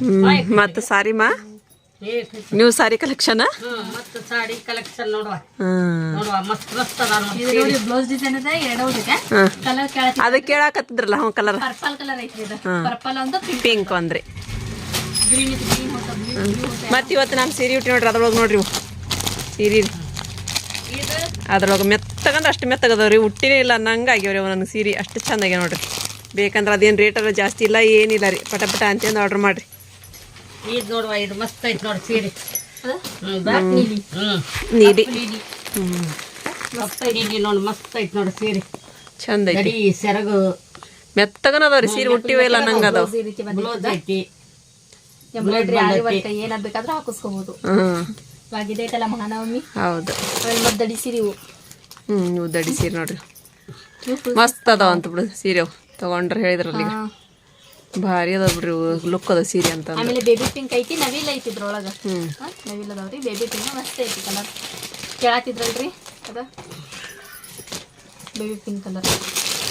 ಹ್ಮ್ ಮತ್ತು ಸಾರಿ ಮಾ? ನೀವು ಸಾರಿ ಕಲೆಕ್ಷನ್ ಮತ್ತ ಕಲೆಕ್ಷನ್ ನೋಡುವ. ನೋಡುವ ಮಸ್ತ್ ಮಸ್ತ್ ಅದ ನೋಡಿ ಬ್ಲೌಸ್ ಡಿಸೈನ್ ಇದೆ ಕಲರ್ ಕೇಳತ್ತಿ ಅದು ಕೇಳಾಕತ್ತಿದ್ರಲ್ಲ ಹ್ಞೂ ಕಲರ್ ಪರ್ಪಲ್ ಕಲರ್ ಐತ್ರಿ ಇದು. ಪರ್ಪಲ್ ಒಂದು ಪಿಂಕ್ ಅಂದ್ರಿ ಗ್ರೀನ್ ಇದು ಗ್ರೀನ್ ಹೊಸ ಬ್ಲೂ ಮತ್ತು ಇವತ್ತು ನಾನು ಸೀರೆ ಉಟ್ಟಿ ನೋಡ್ರಿ ಅದ್ರೊಳಗೆ ನೋಡ್ರಿ ಇವು. ಸೀರೆ ಇದು. ಅದ್ರೊಳಗೆ ಮೆತ್ತಗಂದ್ರೆ ಅಷ್ಟು ಮೆತ್ತಗದವ್ರಿ ಹುಟ್ಟಿನೇ ಇಲ್ಲ ನಂಗೆ ಆಗ್ಯಾವ್ರಿ ಅವು ನನಗೆ ಸೀರೆ. ಅಷ್ಟು ಚಂದ ಆಗ್ಯಾವ ನೋಡ್ರಿ. ಬೇಕಂದ್ರೆ ಅದೇನು ರೇಟ್ ಎಲ್ಲ ಜಾಸ್ತಿ ಇಲ್ಲ ಏನಿಲ್ಲ ರೀ. ಪಟ ಪಟ ಅಂತಂದು ಆರ್ಡ್ರ್ ಮಾಡಿರಿ. ಇದು ನೋಡುವ ಇದು ಮಸ್ತ್ ಐತೆ ನೋಡಿ ಸೀರೆ. ನೀಲಿ. ಮಸ್ತ್ ನೋಡಿ ಮಸ್ತ್ ಐತಿ ನೋಡಿ ಸೀರೆ. ಚಂದ ಐತಿ. ಸೆರಗು. ಮೆತ್ತಗನ ಅದಾವ್ರಿ ಸೀರೆ ಹುಟ್ಟಿವೇ ಇಲ್ಲ ನಂಗೆ ಅದಾವ ಬ್ಲೌಸ್ ಐತಿ. ಎಂಬ್ರಾಯ್ಡ್ರಿ ಆರಿ ವರ್ಕ್ ಏನಾದ್ ಬೇಕಾದ್ರೂ ಹಾಕಿಸ್ಕೋಬಹುದು ಮಹಾನವಮಿ. ಹೌದು. ಆಮೇಲೆ ಮತ್ತೆ ದಡಿ ಸೀರೆ ಹ್ಞೂ ನೀವು ದಡಿ ಸೀರೆ ನೋಡ್ರಿ. ಮಸ್ತ್ ಅದಾವ ಅಂತ ಬಿಡು ಸೀರೆ ತಗೊಂಡ್ರ ಹೇಳಿದ್ರಲ್ಲಿ ಈಗ. ಭಾರಿ ಅದಾವ ಬಿಡ್ರಿ ಲುಕ್ ಅದ ಸೀರೆ ಅಂತ ಆಮೇಲೆ ಬೇಬಿ ಪಿಂಕ್ ಐತಿ ನವಿಲ್ ಐತಿ ಇದ್ರೊಳಗ. ನವಿಲ್ ಅದಾವ್ರಿ. ಬೇಬಿ ಪಿಂಕ್ ಮಸ್ತ್ ಐತಿ ಕಲರ್ ಕೇಳತ್ತಿದ್ರಲ್ರಿ ಅದ? ಬೇಬಿ ಪಿಂಕ್ ಕಲರ್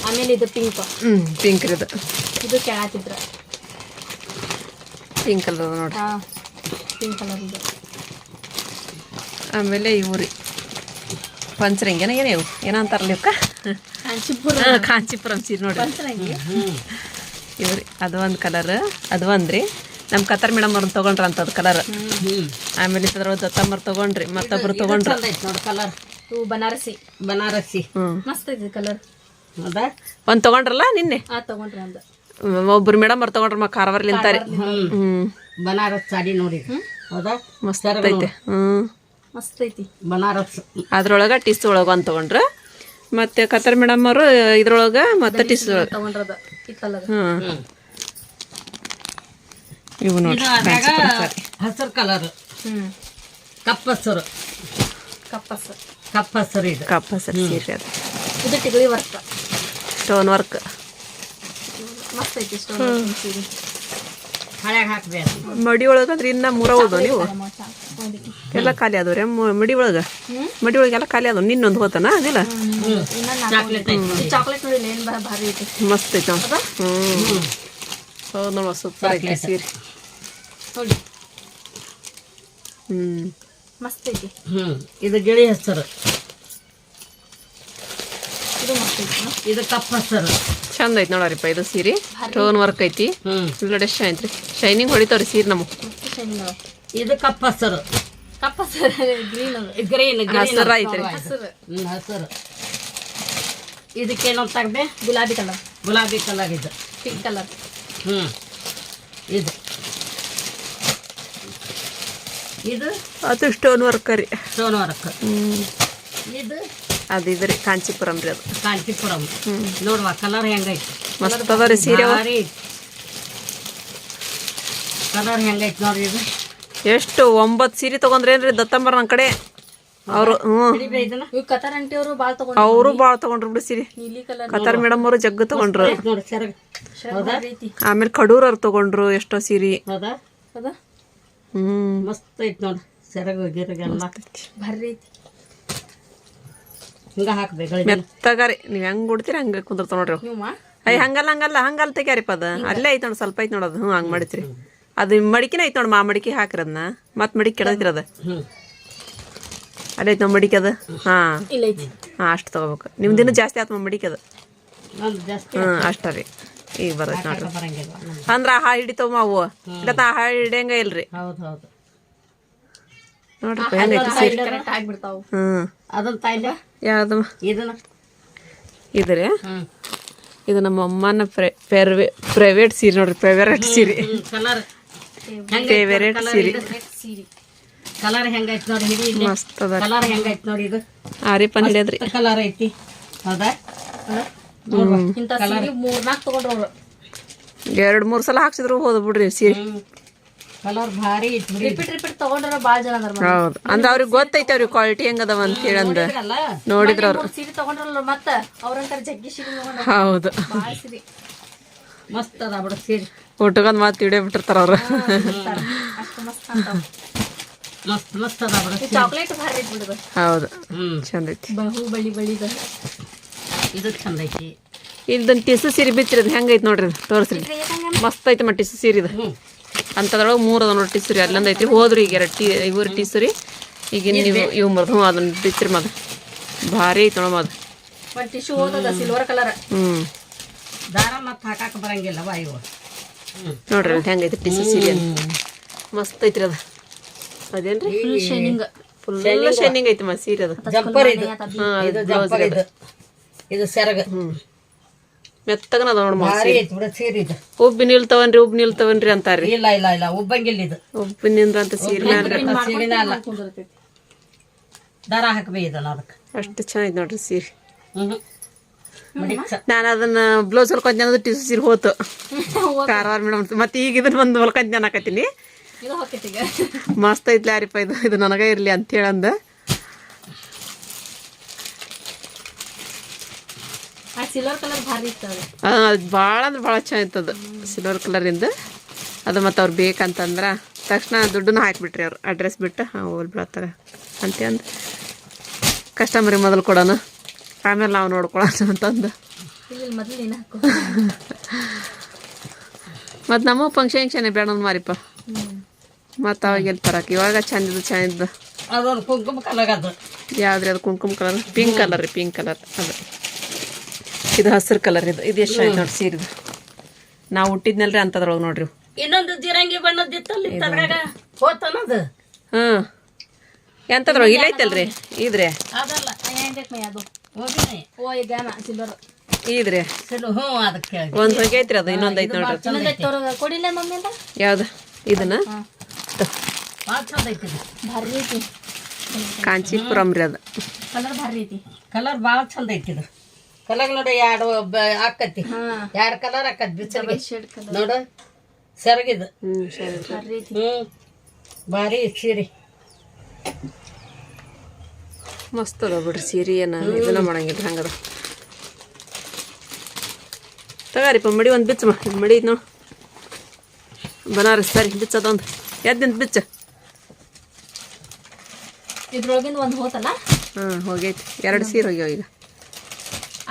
ಆಮೇಲೆ ಇದು ಪಿಂಕ್ ಹ್ಮ್ ಪಿಂಕ್ ರೀ ಇದು. ಇದು ಕೇಳತ್ತಿದ್ರ ಪಿಂಕ್ ಕಲರ್ ಅದ ನೋಡ್ರಿ. ಹಾ ಪಿಂಕ್ ಕಲರ್ ಇದು. ಆಮೇಲೆ ಇವು ರೀ. ಪಂಚರಂಗಿನ ಏನೇವು ಏನಂತಾರಲ್ಲ ಇವಕ್ಕ ಕಾಂಚಿಪುರ. ಕಾಂಚಿಪುರಂ ಕಾಂಚೀಪುರಂ ಸೀರೆ ನೋಡ್ರಿ. ಪಂಚರಂಗಿ. ಇವು ರೀ ಅದು ಒಂದು ಕಲರ್ ಅದು ಒಂದ್ರಿ. ರೀ ನಮ್ಮ ಕತ್ತರ್ ಮೇಡಮ್ ಅವ್ರನ್ನ ತೊಗೊಂಡ್ರ ಅಂತದ್ ಕಲರ್ ಹ್ಮ್ ಆಮೇಲೆ ಇದ್ರ ದತ್ತಮ್ಮರ್ ತೊಗೊಂಡ್ರಿ ಮತ್ತೊಬ್ರು ತಗೊಂಡ್ರಿ. ನೋಡಿ ಕಲರ್ ಇವು ಬನಾರಸಿ. ಬನಾರಸಿ. ಹ್ಞೂ ಮಸ್ತ್ ಐತಿ ಕಲರ್ ಹೌದಾ? ಒಂದು ತೊಗೊಂಡ್ರಲ್ಲ ನಿನ್ನೆ? ಆ ತಗೊಂಡ್ರಿ ಒಂದು. ಒಬ್ರು ಮೇಡಮ್ ಅವ್ರು ತಗೊಂಡ್ರ ಮ ಕಾರವಾರ್ಲಿಂತ ರೀ ಹ್ಞೂ ಬನಾರಸ್ ಸಾಡಿ ನೋಡಿ ಹೌದಾ? ಮಸ್ತ್ ಐತೆ. ಹ್ಞೂ ಮಸ್ತ್ ಐತಿ. ಬನಾರಸ್. ಅದ್ರೊಳಗ ಟಿಸ್ ಒಳಗೆ ಒಂದು ತೊಗೊಂಡ್ರು. ಮತ್ತು ಕತ್ತರ್ ಮೇಡಮ್ ಅವರು ಇದ್ರೊಳಗೆ ಮತ್ತೆ ಟಿಸ್ ತಗೊಂಡ್ರದ ಈ ಕಲರ್ ಇವು ಅದ್ರಾಗ ಹಸಿರು ಕಲರ್ ಹ್ಞೂ ಕಪ್ಪ ಹಸಿರು. ಕಪ್ಪಸ ಕಪ್ಪ ಹಸಿರು ಇದು. ಕಪ್ಪ ಸರಿ ಸೀರೆ ಅದು. ಇದು ಟಿಗಳಿ ವರ್ಕ್. ಸ್ಟೋನ್ ವರ್ಕ್ ಮಸ್ತ್ ಐತಿ ಸ್ಟೋನ್ ಸೀರೆ ಹಳ್ಯಾಗ ಹಾಕ್ಬೇಕು. ಮಡಿ ಒಳಗಂದ್ರೆ ಇನ್ನ ಮೂರ ಹೌದು ನೀವು? ಎಲ್ಲ ಖಾಲಿ ಆದವು ರೀ. ಮಡಿ ಒಳಗೆ. ಮಡಿ ಒಳಗೆಲ್ಲ ಖಾಲಿ ಆದವು. ನಿನ್ನೊಂದು ಹೋತನ? ಅದಿಲ್ಲ? ಚಾಕ್ಲೇಟ್ ಐತಿ ಚಾಕ್ಲೇಟ್ ನೋಡಿ. ಏನ್ ಬರ ಭಾರಿ ಐತಿ ಮಸ್ತ್ ಐತೆ. ಹ್ಞೂ ಹೌದು ನೋಡುವ ಸೂಪರ್ ಐತಿ ಸೀರೆ. ಹ್ಞೂ ಮಸ್ತ್ ಐತಿ. ಹ್ಮ್. ಇದು ಗಿಳಿ ಹೆಸರು. ಇದು ಮಸ್ತ್ ಐತಿ ನ? ಇದು ಕಪ್ ಹಸಿರು. ಚಂದ ಐತೆ ನೋಡರಿಪ್ಪ ಇದು ಸೀರೆ. ಟೋನ್ ವರ್ಕ್ ಐತಿ. ಶೈನ್ ರೀ. ಶೈನಿಂಗ್ ಹೊಡಿತಾವ್ರಿ ಸೀರೆ ನಮಗೆ. ಇದು ಕಪ್ಪ ಹಸರು ಕಪ್ಪ ಸರ್ ಗ್ರೀನ್ ಅದು ಗ್ರೀನ್ ಹಸರು ಐತ್ರಿ. ಹಸಿರು. ಹ್ಮ್ ಹಸಿರು. ಇದಕ್ಕೇನಂತ ಗುಲಾಬಿ ಕಲರ್. ಗುಲಾಬಿ ಕಲರ್ ಇದು. Pink colour. ಹ್ಮ್ ಇದು. ಇದು ಅದು ಸ್ಟೋನ್ ವರ್ಕ್ ರೀ. ಸ್ಟೋನ್ ವರ್ಕ್ ಹ್ಮ್. ಇದು ಅದು ಇದ್ರಿ ಕಾಂಚಿಪುರಂ ರೀ ಅದು. ಕಾಂಚಿಪುರಂ. ನೋಡುವ ಕಲರ್ ಹೆಂಗೈತಿ ಮಸ್ತ್ ಅದ ರೀ ಸೀರೆ ಕಲರ್ ಹೆಂಗೈತಿ ನೋಡ್ರಿ ಇದು? ಎಷ್ಟು ಒಂಬತ್ತು ಸೀರೆ ತೊಗೊಂಡ್ರೇನ್ರಿ ದತ್ತಂಬರ್ ನನ್ನ ಕಡೆ? ಅವರು ಹ್ಞೂ. ಅವರು ಬಾಳ್ ತಗೊಂಡ್ರು ಬಿಡಿ ಭಾಳ ತೊಗೊಂಡ್ರು ಬಿಡು ಸೀರೆ. ಕತಾರ್ ಮೇಡಮ್ ಅವರು ಜಗ್ಗ ತಗೊಂಡ್ರು. ಆಮೇಲೆ ಕಡೂರ್ ಅವ್ರು ತಗೊಂಡ್ರು ಎಷ್ಟೋ ಸೀರೆ. ಹೌದಾ? ನೀವ್ ಹೆಂಗ್ ಮಸ್ತ್ ಐತಿ ನೋಡಿ ಸೆರಗು ಗಿರಗೆಲ್ಲ ಭಾರಿ ಐತಿ. ಹಿಂಗ ಹಾಕ್ಬೇಕು ಮೆತ್ತಗ ರೀ ನೀವು ಹೆಂಗೆ ಉಡ್ತೀರಿ ಹಂಗೆ ಕುಂದಿರ್ತಾವ ನೋಡ್ರಿ. ಅಯ್ಯ ಹಂಗಲ್ಲ ಹಂಗಲ್ಲ ಹಂಗಲ್ಲ ತೆಗ್ಯಾರಿಪ್ಪ ಅದ. ಅಲ್ಲೇ ಐತ್ ನೋಡ್ ಸ್ವಲ್ಪ ಐತ್ ನೋಡೋದು ಹ್ಞೂ ಹಂಗೆ ಮಾಡಿತ್ರಿ. ಅದು ಮಡಿಕಿನ ಐತೆ ನೋಡಿ ಮಾ ಮಡಿಕೆ ಹಾಕ್ರಿ ಅದನ್ನ ಮತ್ತೆ ಮಡಿಕೆ ಕೆಡೈತ್ರಿ ಅದು ಹ್ಮ್ ಅಲ್ಲೇ ಐತೆ ನೋಡಿ ಮಡಿಕೆ ಅದು. ಹಾಂ. ಹಾಂ ಅಷ್ಟು ತೊಗೋಬೇಕು. ನಿಮ್ದಿನ್ನೂ ಜಾಸ್ತಿ ಆಯ್ತು ಮಡಿಕೆ ಅದು. ಹಾಂ ಅಷ್ಟ ರೀ. ಈಗ ಬರ್ತೈತೆ ನೋಡ್ರಿ. ಅಂದ್ರೆ ಆ ಹಾ ಹಿಡಿತಾವ ಮಾವು. ಇಲ್ಲ ಆ ಹಾ ಹಿಡಿಯಂಗ ಇಲ್ರಿ. ನೋಡ್ರಿ ಹೆಂಗೈತಿ ಹ್ಞೂ ಯಾವ್ದು? ಇದ್ರಿ ಇದು ನಮ್ಮ ಅಮ್ಮನ ಪ್ರೈವೇಟ್ ಸೀರೆ ನೋಡ್ರಿ ಪ್ರೈವೇಟ್ ಸೀರೆ. ಫೇವರೇಟ್ ಸೀರೆ ಸೀರೆ ಕಲರ್ ಹೆಂಗೈತಿ ನೋಡಿ ಹಿಡಿ ಇಲ್ಲಿ. ಮಸ್ತ್ ಅದ. ಕಲರ್ ಹೆಂಗೈತಿ ನೋಡಿ ಇದು. ಆರಿಪನ್ ಹಿಡಿಯದ್ರಿ ಕಲರ್ ಐತಿ. ಹೌದಾ? ಇಂಥ ಸೀರೆ ಮೂರ್ನಾಲ್ಕು ತಗೊಂಡ್ರು. ಅವ್ರು ಎರಡು ಮೂರು ಸಲ ಹಾಕ್ಸಿದ್ರು ಹೋದ್ ಬಿಡ್ರಿ ಸೀರೆ ಕಲರ್ ಭಾರಿ ಐತಿ ರಿಪೀಟ್ ರಿಪೀಟ್ ತಗೊಂಡ್ರ ಬಾಳ್ ಜನ ಅದಾರ ಹೌದು. ಅಂದ್ರೆ ಅವ್ರಿಗೆ ಗೊತ್ತೈತೆ ಅವ್ರಿಗೆ ಕ್ವಾಲಿಟಿ ಹೆಂಗದವ ಅಂತ ಹೇಳಿ ಅಂದ ಅಲ್ಲ ನೋಡಿದ್ರ ಅವ್ರು. ಸೀರೆ ತಗೊಂಡ್ರಲ್ಲ ಮತ್ತ? ಅವ್ರಂತಾರ ಜಗ್ಗಿ ಸೀರೆ ತಗೊಂಡ್ರ. ಹೌದು. ಬಾಳ್ ಸೀರೆ ಮಸ್ತ್ ಅದ ಬಿಡ ಸೀರೆ ಊಟಗೊಂದು ಮಾತು ಇಡೇ ಬಿಟ್ಟಿರ್ತಾರ ಅವ್ರು. ಅದ ಚಾಕ್ಲೇಟ್ ಭಾರಿ ಬಿಡುದು ಹೌದು. ಚಂದ ಐತಿ. ಬಹು ಬಳಿ ಬಳಿದ ಇದು ಚಂದ ಐತಿ. ಇಲ್ದನ್ ಟಿಸು ಸೀರೆ ಬಿಚ್ಚಿರದು ಹೆಂಗೈತಿ ನೋಡ್ರಿ ತೋರಿಸ್ರಿ. ಮಸ್ತ್ ಐತಿ ಮ ಟಿಸು ಸೀರೆ ಇದು. ಅಂತದ್ರೊಳಗೆ ಅಂಥದ್ರೊಳಗೆ ಮೂರು ಅದ ನೋಡಿ ಟಿಸುರಿ ಅಲ್ಲೊಂದು ಐತಿ ಹೋದ್ರಿ ಈಗ ಎರಡು ಟೀ ಇವ್ರು ಟೀಸರಿ ಈಗ ನೀವು ಇವು ಮರ್ದು ಹ್ಞೂ ಅದನ್ನ ಮದ ಭಾರಿ ಐತಿ ನೋಡಮ್ಮ ಅದು ಟಿಶ್ಯೂ ಸಿಲ್ವರ್ ಕಲರ್ ಹ್ಞೂ ದಾರ ಮತ್ತೆ ಹಾಕಾಕ ಬರಂಗಿಲ್ಲ ವಾ ಇವು ನೋಡ್ರಿ ಅಂತ ಹೆಂಗೈತಿ ಟಿಸು ಸೀರೆ ಮಸ್ತ್ ಐತ್ರಿ ಅದ. ಅದೇನ್ರಿ? ಫುಲ್ ಶೈನಿಂಗ್ ಫುಲ್ ಶೈನಿಂಗ್ ಐತಿ ಮ ಸೀರೆ ಅದು. ಜಂಪರ್ ಇದು. ಹಾಂ ಇದು ಜಂಪರ್ ಇದು. ಇದು ಸೆರಗ. ಮೆತ್ತಗನ ಅದ ನೋಡ್ರಿ ಭಾರಿ ಐತಿ ಬಿಡ ಸೀರೆ ಇದು. ಉಬ್ಬಿ ನಿಲ್ತವನ್ರಿ ಉಬ್ಬಿ ನಿಲ್ತವನ್ರಿ ಅಂತಾರ್ರಿ. ಇಲ್ಲ ಇಲ್ಲ ಇಲ್ಲ ಉಬ್ಬಂಗಿಲ್ಲ ಇದು. ಉಬ್ಬಿ ನಿಂದ್ರ ಅಂತ ಸೀರೆ ಅಲ್ಲ. ದಾರ ಹಾಕಬೇಕು ಅದಕ್ಕೆ. ಅಷ್ಟು ಚೆನ್ನಾಗಿ ನೋಡ್ರಿ ಸೀರೆ. ಹ್ಞೂ ನಾನು ಅದನ್ನ ಬ್ಲೌಸ್ ಹೊಲ್ಕೊಂಡ್ ಟಿ ಸೀರೆ ಹೋತು. ಕಾರವಾರ ಮೇಡಮ್ ಮತ್ತೆ ಈಗ ಇದನ್ನ ಒಂದು ಹೊಲ್ಕೊಂಡ್ ಜನ ಈಗ. ಮಸ್ತ್ ಐತ್ಲ ಯಾರಿಪ್ಪ ಇದು? ಇದು ನನಗ ಇರ್ಲಿ ಅಂತ ಹೇಳಂದ ಅದು. ಭಾಳ ಅಂದ್ರೆ ಭಾಳ ಚೆನ್ನಾಗಿತ್ತದು ಸಿಲ್ವರ್ ಇಂದ. ಅದು ಮತ್ತು ಅವ್ರು ಬೇಕಂತಂದ್ರ ತಕ್ಷಣ ದುಡ್ಡನ್ನ ಹಾಕಿಬಿಟ್ರಿ ಅವ್ರು ಅಡ್ರೆಸ್ ಬಿಟ್ಟು ಹಾಂ ಹೋಗ್ಲಿ ಬಿಡತ್ತಾಗ ಅಂತ ಅಂದು. ಕಸ್ಟಮರಿಗೆ ಮೊದಲು ಕೊಡೋಣ. ಆಮೇಲೆ ನಾವು ನೋಡ್ಕೊಳ್ಳೋಣ ಅಂತಂದು. ಮತ್ತು ನಮ್ಮ ಫಂಕ್ಷನ್ ಗಿಂಕ್ಷನ್ ಬೇಡ ಮಾರಿಪ್ಪ. ಮತ್ತು ಅವಾಗ ಎಲ್ಲಿ ತರಕ್ಕೆ ಇವಾಗ ಚಂದಿದ್ದು ಚೆಂದ ಅದೊಂದು ಕುಂಕುಮ ಕಲರ್ ಅದು ಯಾವ್ದ್ರಿ ಅದು ಕುಂಕುಮ ಕಲರ್ ಪಿಂಕ್ ಕಲರ್ ರೀ ಪಿಂಕ್ ಕಲರ್ ಅದು. ಇದು ಹಸಿರು ಕಲರ್ ಇದು. ಇದು ಎಷ್ಟು ಆಯ್ತು ನೋಡಿ ಸೀರೆ ನಾವು ಹುಟ್ಟಿದ್ನಲ್ರಿ ಅಂತದ್ರೊಳಗೆ ನೋಡ್ರಿ. ಇನ್ನೊಂದು ಜಿರಂಗಿ ಬಣ್ಣದಿತ್ತಲ್ಲಿ ಹೋತನದು ಹಾಂ ಎಂತದ್ರೊಳಗೆ? ಇಲ್ಲ ಐತಲ್ರಿ? ಇದ್ರಿ? ಅದಲ್ಲ. ಇದ್ರಿ? ಒಂದು ಹೋಗೈತ್ರಿ ಅದು ಇನ್ನೊಂದು ಐತೆ ನೋಡ್ರಿ. ಯಾವ್ದು? ಇದನ್ನ? ಹಾಂ ಭಾಳ ಚಂದ ಐತಿ ಇದು ಭಾರಿ ಐತಿ ಕಾಂಚೀಪುರಂ ರೀ ಅದು. ಕಲರ್ ಭಾರಿ ಐತಿ ಕಲರ್ ಭಾಳ ಚಂದ ಐತಿ ಇದು. ಕಲರ್ ನೋಡಿ ಎರಡು ಆಕತಿ ಎರಡು ಕಲರ್ ಆಕತ್ ಬಿಸಿಲಿಗೆ ನೋಡು. ಸೆರಗಿದು. ಹ್ಞೂ ಭಾರಿ ಸೀರೆ ಮಸ್ತ್ ಅದ ಬಿಡ್ರಿ ಸೀರೆ ಏನು ಇದನ್ನ ಮಾಡಂಗಿಲ್ಲ ಹಂಗದ. ತಗಾರಿಪ್ಪ ಮಡಿ ಒಂದು ಬಿಚ್ಚ ಮಡಿ ನೋಡಿ. ಬನಾರಸ್ ಸರಿ ಬಿಚ್ಚದೊಂದು ಎದ್ದಿಂತ ಬಿಚ್ಚ. ಇದ್ರೊಳಗಿಂದ ಒಂದು ಹೋತಲ್ಲ? ಹಾಂ ಹೋಗೈತಿ. ಎರಡು ಸೀರೆ ಹೋಗ್ಯಾವ ಈಗ.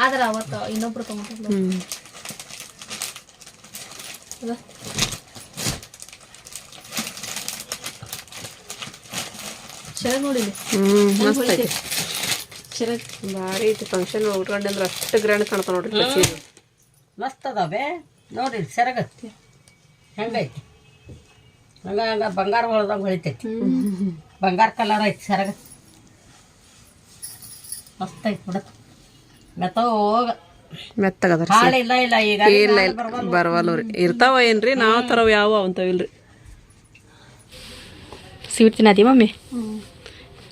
ಆದ್ರೆ ಅವತ್ತು ಇನ್ನೊಬ್ರು ತಗೊಂಡ್ರು ಹ್ಞೂ ಶರದ್ ನೋಡಿಲ್ಲ? ಮಸ್ತ್ ಐತಿ. ಶರದ್ ಭಾರಿ ಐತಿ ಫಂಕ್ಷನ್ ಉಟ್ಕೊಂಡೆ ಅಂದ್ರೆ ಅಷ್ಟು ಗ್ರ್ಯಾಂಡ್ ಕಾಣ್ತಾವ ನೋಡ್ರಿ ಮಸ್ತ್ ಅದಾವೆ. ನೋಡಿ ಸೆರಗ. ಹೆಂಗೈತಿ? ಹಂಗ ಹಂಗ ಬಂಗಾರ ಹೊಳ್ದಂಗೆ ಹೊಳಿತೈತಿ. ಬಂಗಾರ ಕಲರ್ ಐತಿ ಸೆರಗ. ಮಸ್ತ್ ಐತಿ ಬಿಡ ಮೆತ್ತ ಹೋಗ. ಮೆತ್ತಗದ ಇಲ್ಲ ಇಲ್ಲ ಈಗ ಇಲ್ಲ ಇಲ್ಲ ಬರವಲ್ಲು ಇರ್ತಾವ ಏನ್ರಿ? ನಾವು ತರ ಯಾವ ಅಂತಾವಿಲ್ರಿ ಸ್ವೀಟ್ ತಿನ್ನತಿ ಮಮ್ಮಿ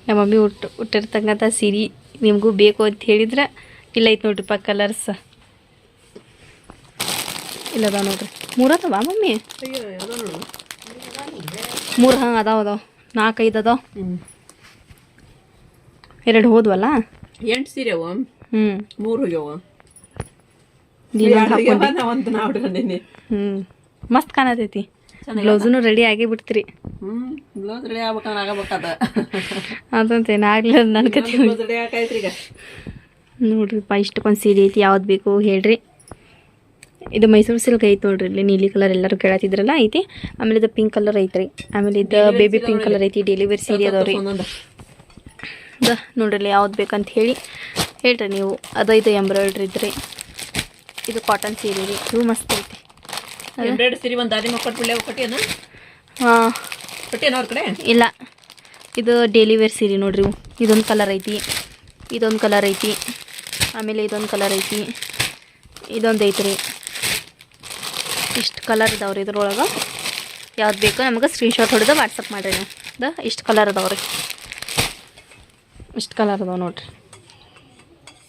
ನಮ್ಮ ಮಮ್ಮಿ ಹುಟ್ಟು ಉಟ್ಟಿರ್ತಕ್ಕಂಥ ಸೀರೆ ನಿಮಗೂ ಬೇಕು ಅಂತ ಹೇಳಿದ್ರೆ ಇಲ್ಲ ಐತೆ ನೋಡ್ರಿಪ್ಪ ಕಲರ್ಸ್ ಇಲ್ಲದ ಅದಾವ ನೋಡ್ರಿ. ಮೂರು ಅದಾವ ಮಮ್ಮಿ? ಮೂರು ಹಾಂ ಅದಾವ ಅದಾವ. ನಾಲ್ಕೈದು ಅದಾವ. ಎರಡು ಹೋದ್ವಲ್ಲ? ಎಂಟು ಸೀರೆ ಅವ ಹ್ಞೂ ಮೂರು ಹೋಗ್ಯವ. ಹ್ಞೂ ಮಸ್ತ್ ಕಾಣತೈತಿ. ಬ್ಲೌಸನು ರೆಡಿ ಆಗಿ ಬಿಡ್ತೀರಿ ಬ್ಲೌಸ್ ರೆಡಿ ಆಗ್ಬೇಕಂದ್ರೆ ಆಗಬೇಕಾದ ಆಗ್ಲಿಲ್ಲ ನನ್ನ ಕತೆ ರೆಡಿ ಈಗ ನೋಡ್ರಿಪ್ಪ ಇಷ್ಟಕ್ಕೊಂದು ಸೀರೆ ಐತಿ ಯಾವ್ದು ಬೇಕು ಹೇಳ್ರಿ. ಇದು ಮೈಸೂರು ಸಿಲ್ಕ್ ಐತಿ ನೋಡ್ರಿ ಇಲ್ಲಿ ನೀಲಿ ಕಲರ್ ಎಲ್ಲರೂ ಕೇಳತ್ತಿದ್ರಲ್ಲ ಐತಿ. ಆಮೇಲೆ ಇದು ಪಿಂಕ್ ಕಲರ್ ಐತ್ರಿ. ಆಮೇಲೆ ಇದು ಬೇಬಿ ಪಿಂಕ್ ಕಲರ್ ಐತಿ ಡೆಲಿವರಿ ಸೀರೆ ಅದಾವ್ರಿ. ನೋಡ್ರಿ. ಯಾವ್ದು ಬೇಕಂತ ಹೇಳಿ. ಹೇಳ್ರಿ ನೀವು ಅದು ಇದು ಎಂಬ್ರಾಯ್ಡ್ರಿ ಇದ್ರಿ. ಇದು ಕಾಟನ್ ಸೀರೆ ರೀ ಇದು ಮಸ್ತ್ ಐತಿ. ಎಂಬ್ರಾಯ್ಡ್ ಸೀರೆ ಒಂದು ದಾದಿ ಮಕ್ಕಳು ಹಾಂ. ಅವ್ರ ಕಡೆ? ಇಲ್ಲ. ಇದು ಡೈಲಿ ವೇರ್ ಸೀರೆ ನೋಡ್ರಿ ಇದೊಂದು ಕಲರ್ ಐತಿ. ಇದೊಂದು ಕಲರ್ ಐತಿ. ಆಮೇಲೆ ಇದೊಂದು ಕಲರ್ ಐತಿ. ಇದೊಂದು ಐತ್ರಿ. ಇಷ್ಟು ಕಲರ್ ಇದಾವ್ರಿ ಇದ್ರೊಳಗೆ. ಯಾವ್ದು ಬೇಕೋ ನಮಗೆ ಸ್ಕ್ರೀನ್ಶಾಟ್ ಹೊಡೆದು ವಾಟ್ಸಪ್ ಮಾಡಿರಿ ನೀವು. ಇಷ್ಟು ಕಲರ್ ಅದಾವ್ರಿ. ಇಷ್ಟು ಕಲರ್ ಅದಾವೆ ನೋಡ್ರಿ.